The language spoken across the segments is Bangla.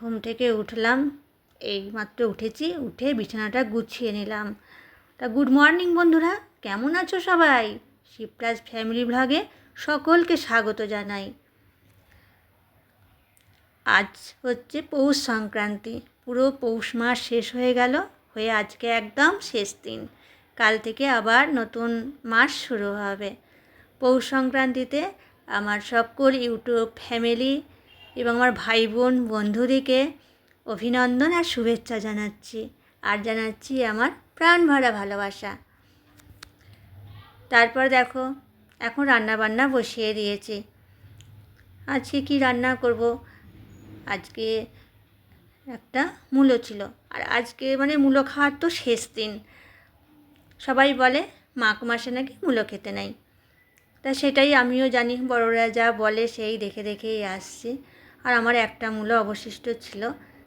ঘুম থেকে উঠলাম এই মাত্র উঠেছি, উঠে বিছানাটা গুছিয়ে নিলাম। তা গুড মর্নিং বন্ধুরা, কেমন আছো সবাই? শিবরাজ ফ্যামিলি ব্লগে সকলকে স্বাগত জানাই। আজ হচ্ছে পৌষ সংক্রান্তি, পুরো পৌষ মাস শেষ হয়ে গেল, হয়ে আজকে একদম শেষ দিন। কাল থেকে আবার নতুন মাস শুরু হবে। পৌষ সংক্রান্তিতে আমার সকল ইউটিউব ফ্যামিলি এবং আমার ভাই বোন বন্ধুদিকে অভিনন্দন আর শুভেচ্ছা জানাচ্ছি। আর জানাচ্ছি আমার প্রাণ ভরা ভালোবাসা। তারপর দেখো, এখন রান্না বান্না বসিয়ে দিয়েছি। আজকে কি রান্না করব? আজকে একটা মূলো ছিল। আর আজকে মানে মূলো খাওয়ার তো শেষ দিন। সবাই বলে, মাঘ মাসে নাকি মূলো খেতে নেই। তা সেটাই আমিও জানি, বড়রা যা বলে সেই দেখে দেখেই আসছি। আর আমার একটা মূলো অবশিষ্ট ছিল।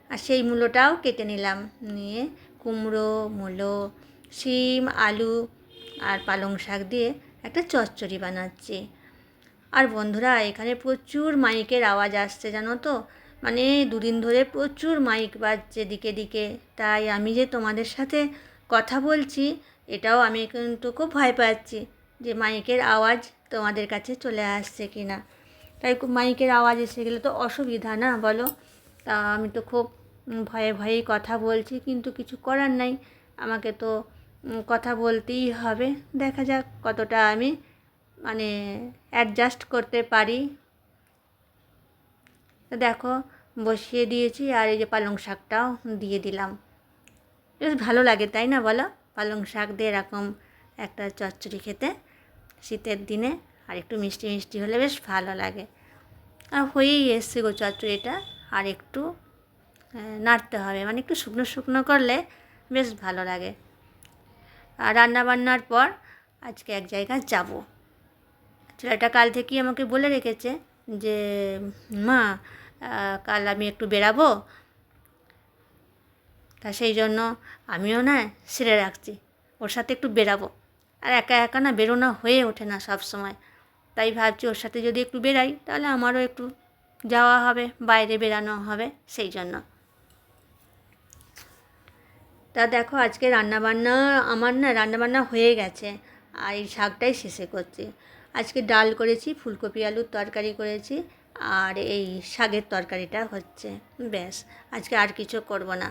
আর সেই মূলোটাও কেটে নিলাম। নিয়ে কুমড়ো, মূলো, শিম, আলু আর পালং শাক দিয়ে একটা চচ্চড়ি বানাচ্ছি। আর বন্ধুরা, এখানে প্রচুর মাইকের আওয়াজ আসছে, জানো তো? মানে দুদিন ধরে প্রচুর মাইক বাজছে দিকে দিকে। তাই আমি যে তোমাদের সাথে কথা বলছি, এটাও আমি কিন্তু খুব ভয় পাচ্ছি যে মাইকের আওয়াজ তোমাদের কাছে চলে আসছে কি না তাই মাইকের আওয়াজ এসে গেলে তো অসুবিধা, না বলো? তা আমি তো খুব ভয়ে ভয়েই কথা বলছি, কিন্তু কিছু করার নাই। আমাকে তো কথা বলতেই হবে। দেখা যাক কতটা আমি মানে অ্যাডজাস্ট করতে পারি। দেখো, বসিয়ে দিয়েছি আর এই যে পালং শাকটাও দিয়ে দিলাম। বেশ ভালো লাগে, তাই না বলো? পালং শাক দিয়ে এরকম একটা চচ্চড়ি খেতে শীতের দিনে। আর একটু মিষ্টি মিষ্টি হলে বেশ ভালো লাগে। আর হয়েই এসছে গো চচ্চড়িটা, আর একটু নাড়তে হবে। মানে একটু শুকনো শুকনো করলে বেশ ভালো লাগে। আর রান্না বান্নার পর আজকে এক জায়গায় যাব। ছেলেটা কাল থেকেই আমাকে বলে রেখেছে যে, মা কাল আমি একটু বেরাবো তা সেই জন্য আমিও না সেরে রাখছি। ওর সাথে একটু বেরাবো আর একা একা না বেরোনো হয়ে ওঠে না সব সময়। তাই ভাবছি ওর সাথে যদি একটু বেরাই তাহলে আমারও একটু যাওয়া হবে, বাইরে বেরানো হবে, সেই জন্য। তা দেখো, আজকে রান্নাবান্না, আমার না রান্নাবান্না হয়ে গেছে, আর এই শাকটাই শেষে করছি। আজকে ডাল করেছি, ফুলকপি আলুর তরকারি করেছি, আর এই শাকের তরকারিটা হচ্ছে। ব্যাস, আজকে আর কিছু করব না।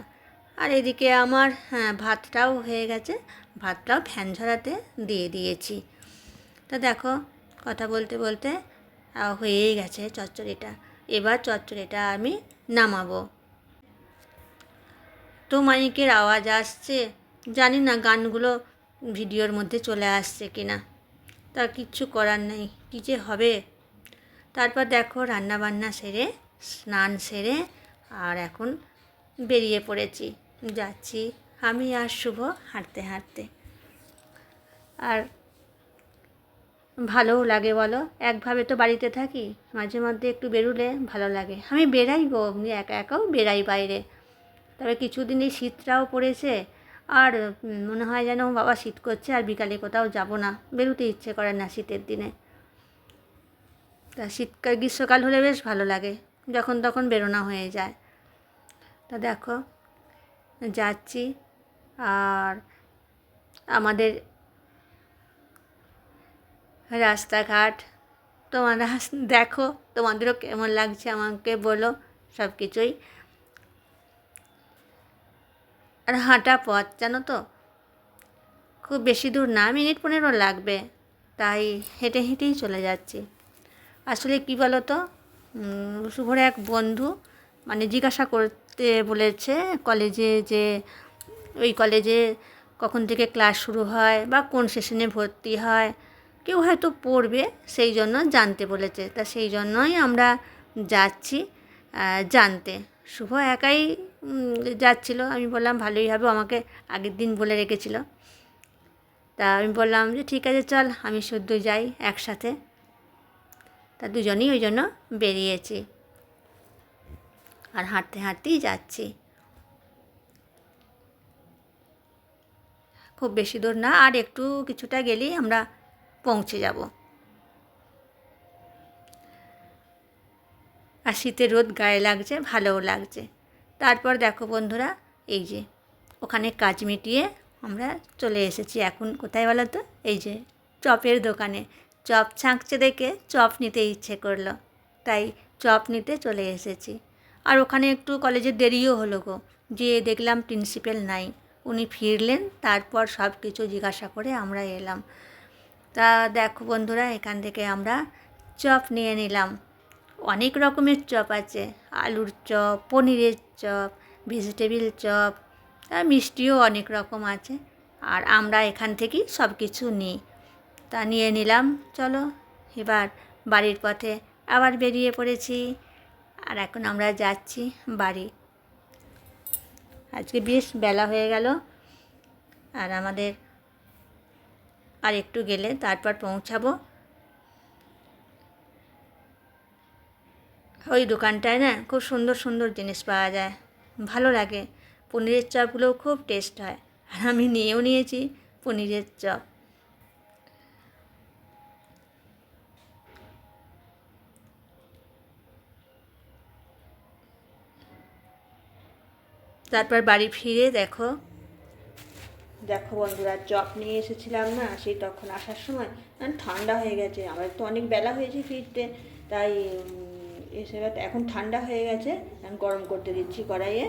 আর এদিকে আমার হ্যাঁ ভাতটাও হয়ে গেছে, ভাতটাও ফ্যান ঝরাতে দিয়ে দিয়েছি। তা দেখো কথা বলতে বলতে হয়েই গেছে চচ্চড়িটা। এবার চচ্চড়িটা আমি নামাবো। তো মাইকের আওয়াজ আসছে, জানি না গানগুলো ভিডিওর মধ্যে চলে আসছে কি না তার কিচ্ছু করার নেই, কী যে হবে? তারপর দেখো রান্না বান্না সেরে, স্নান সেরে, আর এখন বেরিয়ে পড়েছি। যাচ্ছি আমি আর শুভ হাঁটতে হাঁটতে। আর ভালোও লাগে বলো। একভাবে তো বাড়িতে থাকি, মাঝে মধ্যে একটু বেরুলে ভালো লাগে। আমি বেরাই গো এমনি একা একাও বেরাই বাইরে। তবে কিছুদিন এই শীতটাও পড়েছে, আর মনে হয় যেন বাবা শীত করছে আর বিকালে কোথাও যাব না। বেরোতে ইচ্ছে করে না শীতের দিনে। তা শীতকাল, গ্রীষ্মকাল হলে বেশ ভালো লাগে, যখন তখন বেরোনো হয়ে যায়। তা দেখো, যাচ্ছি, আর আমাদের রাস্তাঘাট। তোমরা দেখো তোমাদেরও কেমন লাগছে আমাকে বলো সব কিছুই আর হাঁটা পথ, জানো তো? খুব বেশি দূর না, মিনিট পনেরো লাগবে। তাই হেঁটে হেঁটেই চলে যাচ্ছি। আসলে কী বলো তো শুভর এক বন্ধু মানে জিজ্ঞাসা করতে বলেছে কলেজে যে, ওই কলেজে কখন থেকে ক্লাস শুরু হয় বা কোন সেশনে ভর্তি হয়। কেউ হয়তো পড়বে, সেই জন্য জানতে বলেছে। তা সেই জন্যই আমরা যাচ্ছি জানতে। শুভ একাই যাচ্ছিল। আমি বললাম, ভালোই হবে, আমাকে আগের দিন বলে রেখেছিল। তা আমি বললাম যে, ঠিক আছে, চল, আমি শুদ্ধ যাই একসাথে। তা দুজনেই ওই জন্য বেরিয়েছি আর হাঁটতে হাঁটতেই যাচ্ছি। খুব বেশি দূর না, আর একটু কিছুটা গেলেই আমরা পৌঁছে যাব। আর শীতের রোদ গায়ে লাগছে, ভালোও লাগছে। তারপর দেখো বন্ধুরা, এই যে ওখানে কাজ মিটিয়ে আমরা চলে এসেছি। এখন কোথায় বলো তো? এই যে চপের দোকানে। চপ ছাঁকছে দেখে চপ নিতে ইচ্ছে করল, তাই চপ নিতে চলে এসেছি। আর ওখানে একটু কলেজে দেরিও হলো গো, যেয়ে দেখলাম প্রিন্সিপাল নাই। উনি ফিরলেন, তারপর সব কিছু জিজ্ঞাসা করে আমরা এলাম। তা দেখো বন্ধুরা, এখান থেকে আমরা চপ নিয়ে নিলাম। অনেক রকমের চপ আছে। আলুর চপ, পনিরের চপ ভেজিটেবিল চপ আর মিষ্টিও অনেক রকম আছে। আর আমরা এখান থেকেই সব কিছু নিই। তা নিয়ে নিলাম। চলো, এবার বাড়ির পথে আবার বেরিয়ে পড়েছি। আর এখন আমরা যাচ্ছি বাড়ি। আজকে বেশ বেলা হয়ে গেল। আর আমাদের আর একটু গেলে তারপর পৌঁছাবো। ওই দোকানটায় না খুব সুন্দর সুন্দর জিনিস পাওয়া যায়। ভালো লাগে। পনিরের চপগুলোও খুব টেস্ট হয়। আর আমি নিয়েও নিয়েছি পনিরের চপ। তারপর বাড়ি ফিরে দেখো। দেখো বন্ধুরা চপ নিয়ে এসেছিলাম না, সেই তখন আসার সময় আর ঠান্ডা হয়ে গেছে। আমার তো অনেক বেলা হয়েছে ফিরতে, তাই এসে এখন ঠান্ডা হয়ে গেছে গরম করতে দিচ্ছি কড়াইয়ে।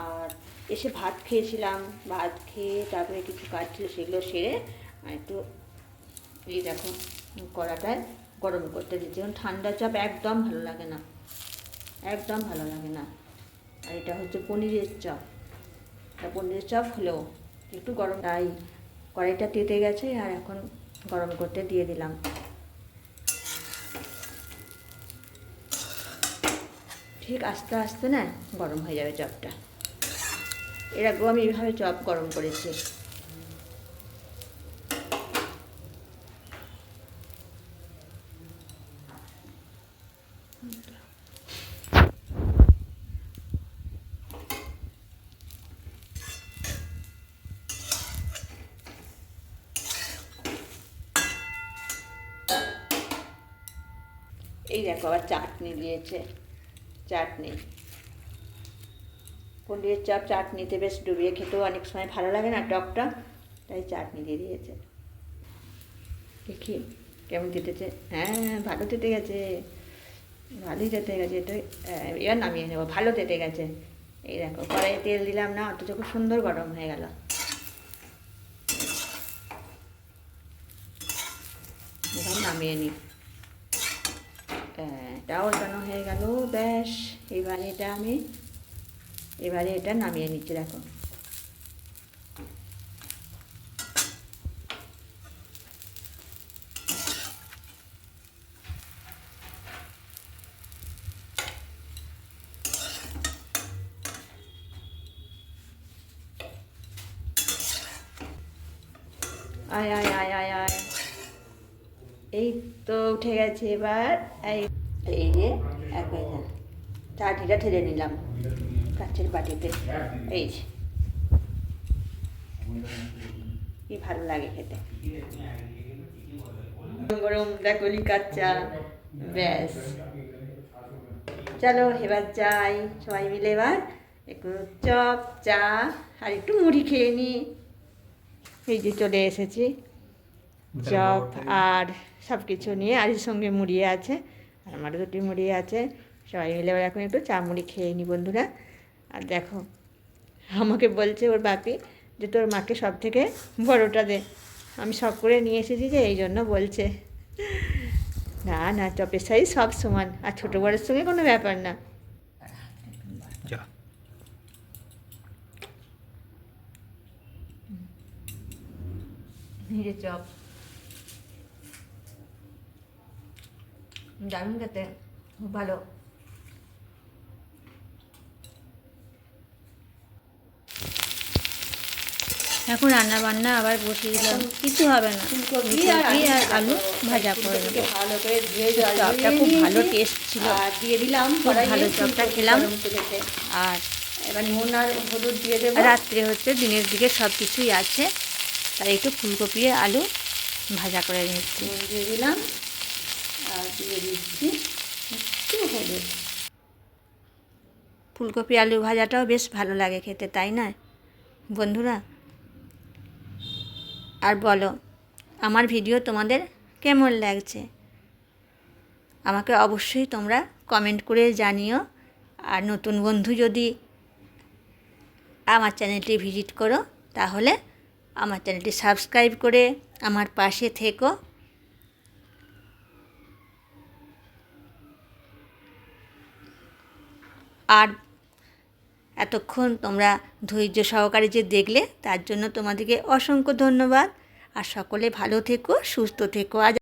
আর এসে ভাত খেয়েছিলাম, ভাত খেয়ে তারপরে কিছু কাজ ছিল, সেগুলো সেরে একটু এই দেখো কড়াটায় গরম করতে দিচ্ছি। এখন ঠান্ডা চাপ একদম ভালো লাগে না, একদম ভালো লাগে না। আর এটা হচ্ছে পনিরের চপ। পনিরের চপ হলেও একটু গরম, তাই কড়াইটা তেতে গেছে আর এখন গরম করতে দিয়ে দিলাম। ঠিক আস্তে আস্তে না গরম হয়ে যাবে চপটা। এরকম আমি এইভাবে চপ গরম করেছি। এই দেখো আবার চাটনি দিয়েছে। চাটনি। পনিরের চপ চাটনিতে বেশ ডুবিয়ে খেতেও অনেক সময় ভালো লাগে না টক টক তাই চাটনি দিয়ে দিয়েছে। দেখি কেমন দিতেছে হ্যাঁ ভালো তেতে গেছে। ভালোই তেতে গেছে। এটা এবার নামিয়ে নেব। ভালো তেতে গেছে। এই দেখো, কড়াইয়ে তেল দিলাম না, অথচ খুব সুন্দর গরম হয়ে গেল। এবার নামিয়ে নিই। এটা ওল্টানো হয়ে গেল। ব্যাস, এবারে এটা আমি, এবারে এটা নামিয়ে নিচ্ছি, দেখো। আয় আয় আয় আয় আয়। এই তো উঠে গেছে এবার, এই এই যে এক চাটনিটা ঠেলে নিলাম কাচের বাটিতে। এই যে। কি ভালো লাগে খেতে। গরম ডাকলি কাচ্চা ব্যাস। চলো এবার যাই। সবাই মিলে এবার একটু চপ চা আর একটু মুড়ি খেয়ে নিই এই যে চলে এসেছি। চপ আর সব কিছু নিয়ে আর সঙ্গে মুড়ি আছে। আমারও দুটি মুড়ি আছে। সবাই মিলে এবার এখন একটু চা মুড়ি খেয়ে নি বন্ধুরা। আর দেখো আমাকে বলছে ওর বাপি যে তোর মাকে সব থেকে বড়োটা দে। আমি সব করে নিয়ে এসেছি যে এই জন্য বলছে। না না চপের সাইজ সব সমান। আর ছোটো বড়োর সঙ্গে কোনো ব্যাপার না। যা। নিজে চপ। দারুণ খেতে খুব ভালো। এখন রান্না বান্না আবার বসিয়ে দিলাম। কিছু হবে না। ফুলকপি আর আলু ভাজা। করে নেব। ভালো করে ধুয়ে চপটা খুব ভালো টেস্ট ছিল। আর দিয়ে দিলাম খুব ভালো চপটা খেলাম। আর এবার নুন আর হলুদ দিয়ে দেবো। রাত্রে হচ্ছে দিনের দিকে সব কিছুই আছে। তাই একটু ফুলকপি আলু ভাজা করে নিচ্ছি। দিয়ে দিলাম। আর দিয়ে দিচ্ছি। একটু হলুদ। ফুলকপি, আলু ভাজাটাও বেশ ভালো লাগে খেতে, তাই না? বন্ধুরা, আর বলো, আমার ভিডিও তোমাদের কেমন লাগছে? আমাকে অবশ্যই তোমরা কমেন্ট করে জানিও। আর নতুন বন্ধু যদি আমার চ্যানেলটি ভিজিট করো, তাহলে আমার চ্যানেলটি সাবস্ক্রাইব করে আমার পাশে থেকো। আর এতক্ষণ তোমরা ধৈর্য সহকারে যে দেখলে, তার জন্য তোমাদেরকে অসংখ্য ধন্যবাদ। আর সকলে ভালো থেকো, সুস্থ থেকো। আজ